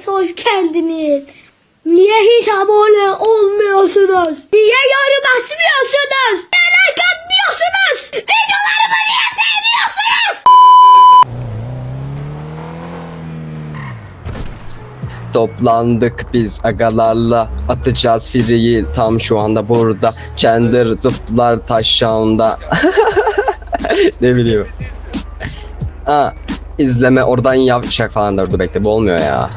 hepiniz hoş geldiniz. Niye hiç abone olmuyorsunuz? Niye yorum açmıyorsunuz? Niye like atmıyorsunuz? Videolarımı niye sevmiyorsunuz? Toplandık biz agalarla atacağız free'yi tam şu anda burada Chandler zıplar taşağında Ne bileyim Ha izleme oradan yavşak falan da dur bekle bu olmuyor ya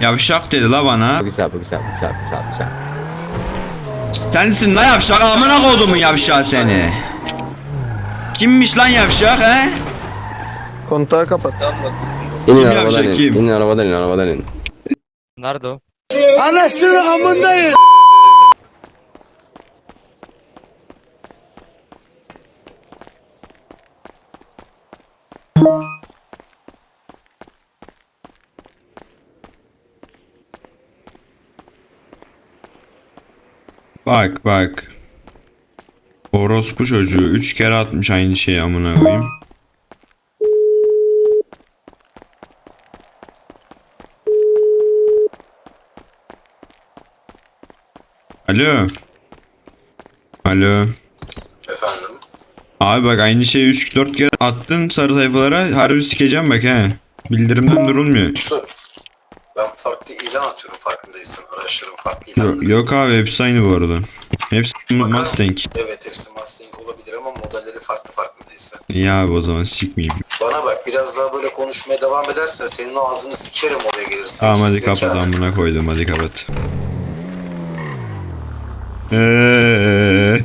Yavşak dedi la bana. Bu güzel bu güzel bu güzel bu güzel bu güzel Sensin la yavşak amına kodumun yavşağı seni. Kimmiş lan yavşak he? Kontağı kapat. İnin Kim arabadan yavşak, in kim? inin arabadan in arabadan in Nerede o? Bak bak. Orospu çocuğu 3 kere atmış aynı şeyi amına koyayım. Alo. Alo. Efendim? Abi bak aynı şeyi 3-4 kere attın sarı sayfalara harbi sikeceğim bak he. Bildirimden durulmuyor. Ben farklı ilan atıyorum farkındaysan. Araçların farklı ilanları. Yok, yok abi hepsi aynı bu arada. Hepsi Mustang. Evet hepsi Mustang olabilir ama modelleri farklı farkındaysan. İyi abi o zaman sikmeyeyim. Bana bak biraz daha böyle konuşmaya devam edersen senin o ağzını sikerim oraya gelirsin. Tamam hadi Zekalı. kapat amına koydum hadi kapat. Eee.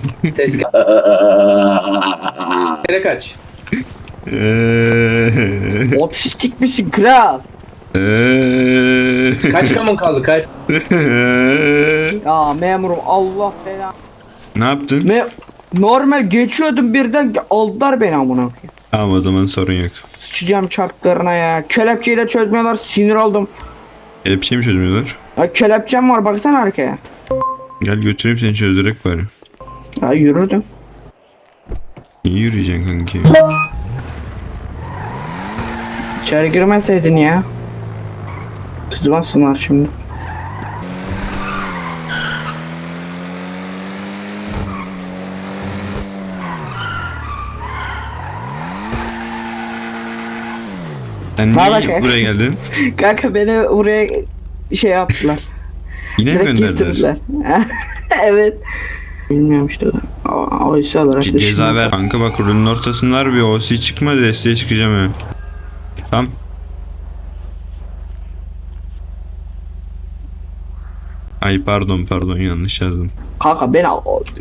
Nereye kaç? Eee. Otistik misin kral? Kaç kamın kaldı kaç? Ya memurum Allah belanı. Ne yaptın? Me normal geçiyordum birden aldılar beni amına koyayım. Tamam o zaman sorun yok. Sıçacağım çarklarına ya. Kelepçeyi de çözmüyorlar sinir oldum. Kelepçeyi mi çözmüyorlar? Ya kelepçem var baksana arkaya. Gel götüreyim seni çözdürek bari. Ya yürüdüm. İyi yürüyeceksin kanki. İçeri girmeseydin ya. Kızmasınlar şimdi. Sen Bana niye bak. buraya geldin? Kanka beni buraya şey yaptılar. Yine mi Direkt gönderdiler? getirdiler. evet. Bilmiyorum işte. O- Oysa olarak Ce- da Ceza ver. Kanka bak rolünün ortasında var bir OC çıkma desteğe çıkacağım ha. Tamam. Ay pardon pardon yanlış yazdım. Kanka ben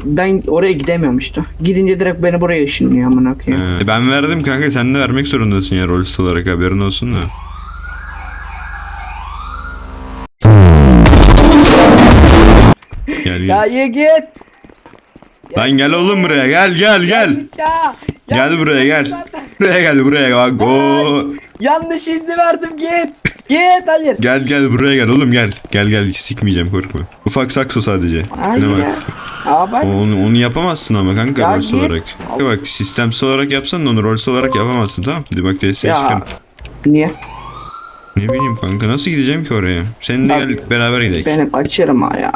ben oraya gidemiyorum işte. Gidince direkt beni buraya ışınlıyor amına koyayım. Ee, ben verdim kanka sen de vermek zorundasın ya rolist olarak haberin olsun da. Gel Ya gel. ye git. Lan gel oğlum buraya gel gel gel. Ya. Gel buraya gel. Buraya gel buraya bak. Oo. Yanlış izni verdim git. Git hayır. Gel gel buraya gel oğlum gel. Gel gel sikmeyeceğim korkma. Ufak sakso sadece. Hayır. Aa bak. Onu, onu yapamazsın ama kanka Ya rolls olarak. Kanka bak sistemsel olarak yapsan da onu rolls olarak yapamazsın tamam Hadi bak desteğe çıkarım. Niye? Ne bileyim kanka nasıl gideceğim ki oraya? Seninle Bak. gel beraber gidelim. Beni kaçırma ya.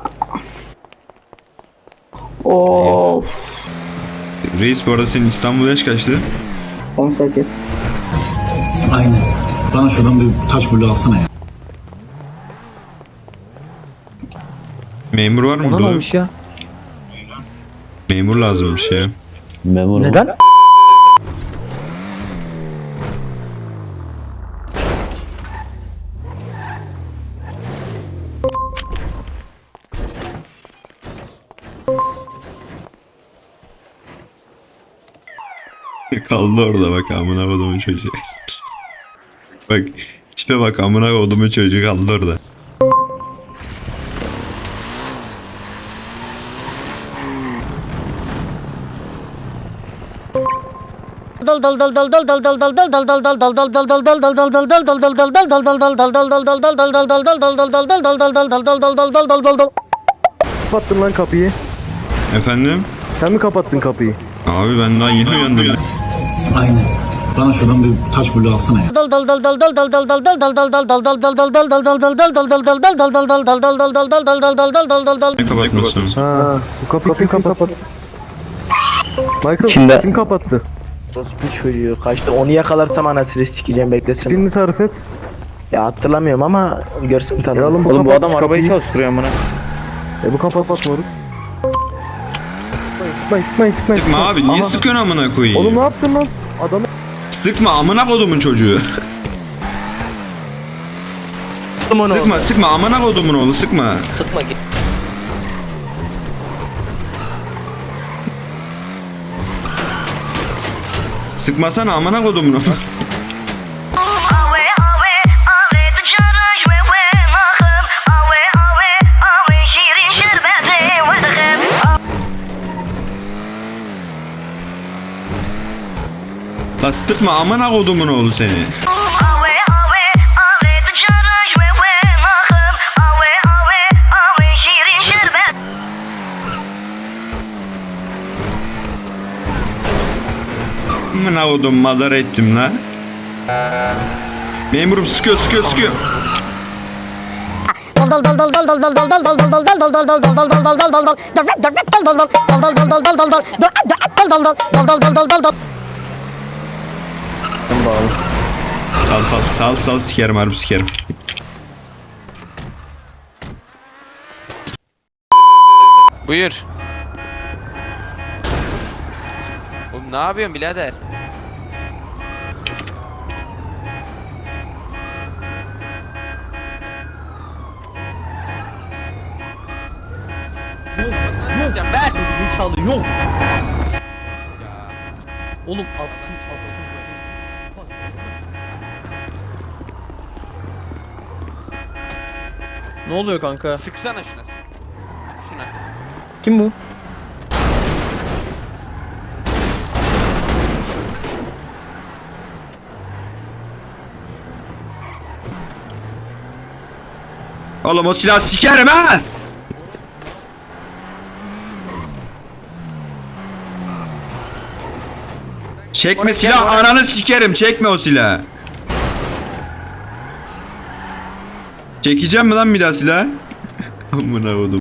Of. Reis bu arada senin İstanbul yaş kaçtı? 18. Aynen. Bana şuradan bir taş bulu alsana ya. Memur var mı Ona ne burada? olmuş ya? Memur lazımmış ya. Neden? Kaldı orada bak amına kodumun çocuğu. Bak tipe bak amına kodumun çocuğu kaldı orada. kapattın lan kapıyı? Efendim? Sen mi kapattın kapıyı? Abi ben daha yeni uyandım. Aynen. Bana şuradan bir taş bulu alsana ya. Ne kapatmasın? Kapıyı kapat. Michael Şimdi- kim kapattı? Bu çocuğu kaçtı. Onu yakalarsam anasını sikeceğim beklesin. Birini tarif et. Ya hatırlamıyorum ama görsün Ya tanırım. oğlum bu, Oğlum bu kapatmış adam arabayı kapıyı. çalıştırıyor amına. E bu kapatmaz moruk. Sıkmayın sıkmayın sıkmayın. Sıkma abi niye Aha. sıkıyorsun amına koyayım? Oğlum ne yaptın lan? Adamı Sıkma amına kodumun çocuğu. sıkma sıkma amına kodumun oğlu sıkma. Sıkma git. Sıkmasana amına kodumun oğlu. La sıkma amına kodumun oğlu seni. Amına kodum madar ettim la. Memurum sıkıyor sıkıyor sıkıyor. Sal sal sal sal sikerim harbi sikerim. Buyur. Oğlum ne yapıyorsun birader? Yok. Yok. Ben. yok. Oğlum Ne oluyor kanka? sıksana şuna sık. Sık şuna. Kim bu? Oğlum o silah sikerim ha. Çekme silah ananı sikerim çekme o silah. Çekeceğim mi lan bir daha silah? Amına kodum.